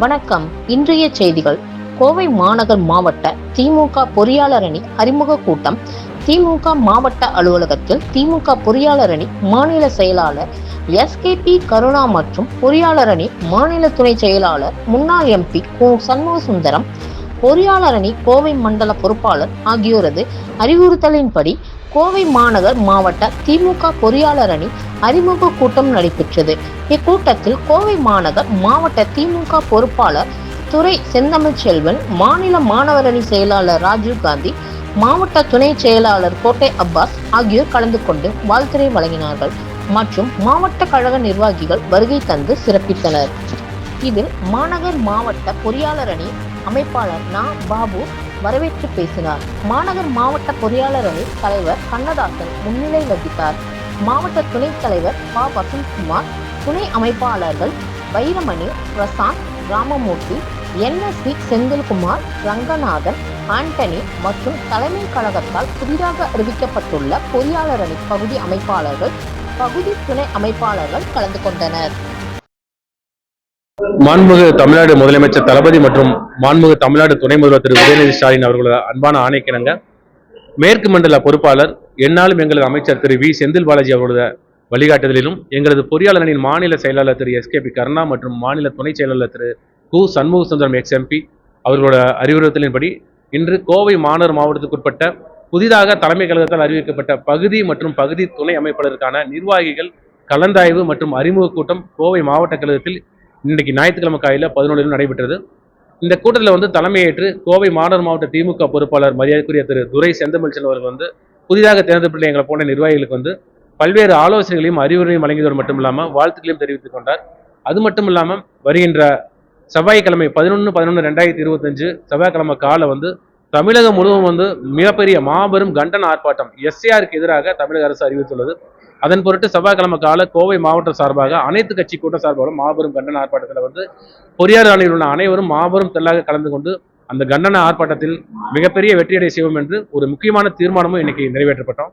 வணக்கம். இன்றைய செய்திகள். கோவை மாநகர் மாவட்ட திமுக பொறியாளர் அணி அறிமுக கூட்டம். திமுக மாவட்ட அலுவலகத்தில் திமுக பொறியாளர் அணி மாநில செயலாளர் எஸ்கேபி கருணா மற்றும் பொறியாளர் அணி மாநில துணை செயலாளர் முன்னாள் எம்பி கோ சண்முக சுந்தரம் பொறியாளர் அணி கோவை மண்டல பொறுப்பாளர் ஆகியோரது அறிவுறுத்தலின்படி கோவை மாநகர் மாவட்ட திமுக பொறியாளர் அணி அறிமுக கூட்டம் நடைபெற்றது. இக்கூட்டத்தில் கோவை மாநகர் மாவட்ட திமுக பொறுப்பாளர் துறை செந்தமிழ் செல்வன் மாநில மாணவர் அணி செயலாளர் ராஜீவ் காந்தி மாவட்ட துணை செயலாளர் கோட்டை அப்பாஸ் ஆகியோர் கலந்து கொண்டு வாழ்த்துரை வழங்கினார்கள் மற்றும் மாவட்ட கழக நிர்வாகிகள் வருகை தந்து சிறப்பித்தனர். இதில் மாநகர் மாவட்ட பொறியாளர் அணி அமைப்பாளர் நா பாபு வரவேற்று பேசினார். மாநகர் மாவட்ட பொறியாளர் அணி தலைவர் கண்ணதாசன் முன்னிலை வகித்தார். மாவட்ட துணைத் தலைவர் பா. வசந்த்குமார் துணை அமைப்பாளர்கள் வைரமணி பிரசாந்த் ராமமூர்த்தி என்எஸ்வி செந்தில்குமார் ரங்கநாதன் ஆண்டனி மற்றும் தலைமை கழகத்தால் புதிதாக அறிவிக்கப்பட்டுள்ள பொறியாளர் அணி பகுதி அமைப்பாளர்கள் பகுதி துணை அமைப்பாளர்கள் கலந்து கொண்டனர். மாண்புமிகு தமிழ்நாடு முதலமைச்சர் தளபதி மற்றும் மாண்புமிகு தமிழ்நாடு துணை முதல்வர் திரு உதயநிதி ஸ்டாலின் அவர்களோட அன்பான ஆணைக்கிணங்க. மேற்கு மண்டல பொறுப்பாளர் என்னாலும் எங்களது அமைச்சர் திரு வி செந்தில் பாலாஜி அவர்களோட வழிகாட்டுதலிலும் எங்களது பொறியாளர் அணியின் மாநில செயலாளர் திரு எஸ் கே பி கருணா மற்றும் மாநில துணை செயலாளர் திரு கு. சண்முக சுந்தரம் எக்ஸ் எம்பி அவர்களோட அறிவுறுத்தலின்படி இன்று கோவை மாநகர் மாவட்டத்துக்குட்பட்ட புதிதாக தலைமை கழகத்தால் அறிவிக்கப்பட்ட பகுதி மற்றும் பகுதி துணை அமைப்பாளருக்கான நிர்வாகிகள் கலந்தாய்வு மற்றும் அறிமுக கூட்டம் கோவை மாவட்ட கழகத்தில் இன்றைக்கு ஞாயிற்றுக்கிழமை காலையில் பதினொன்றிலும் நடைபெற்றது. இந்த கூட்டத்தில் வந்து தலைமையேற்று கோவை மாநகர் மாவட்ட திமுக பொறுப்பாளர் மரியாதைக்குரிய திரு துரை செந்தமிழ்ச்சன் அவர்கள் வந்து புதிதாக தேர்ந்தெடுக்கப்பட்ட எங்களை போன்ற நிர்வாகிகளுக்கு வந்து பல்வேறு ஆலோசனைகளையும் அறிவுரையும் வழங்கியதோடு மட்டும் இல்லாமல் வாழ்த்துக்களையும் தெரிவித்துக் கொண்டார். அது மட்டும் இல்லாமல் வருகின்ற செவ்வாய்க்கிழமை பதினொன்று பதினொன்று ரெண்டாயிரத்தி இருபத்தஞ்சு செவ்வாய்க்கிழமை காலை வந்து தமிழகம் முழுவதும் வந்து மிகப்பெரிய மாபெரும் கண்டன ஆர்ப்பாட்டம் எஸ்ஏஆருக்கு எதிராக தமிழக அரசு அறிவித்துள்ளது. அதன் பொருட்டு செவ்வாய்க்கிழமை கால கோவை மாவட்டம் சார்பாக அனைத்து கட்சி கூட்டம் சார்பாக மாபெரும் கண்டன ஆர்ப்பாட்டத்தில் வந்து பொறியாளர் அணியில் உள்ள அனைவரும் மாபெரும் தெல்லாக கலந்து கொண்டு அந்த கண்டன ஆர்ப்பாட்டத்தில் மிகப்பெரிய வெற்றியடை செய்வோம் என்று ஒரு முக்கியமான தீர்மானமும் இன்னைக்கு நிறைவேற்றப்பட்டோம்.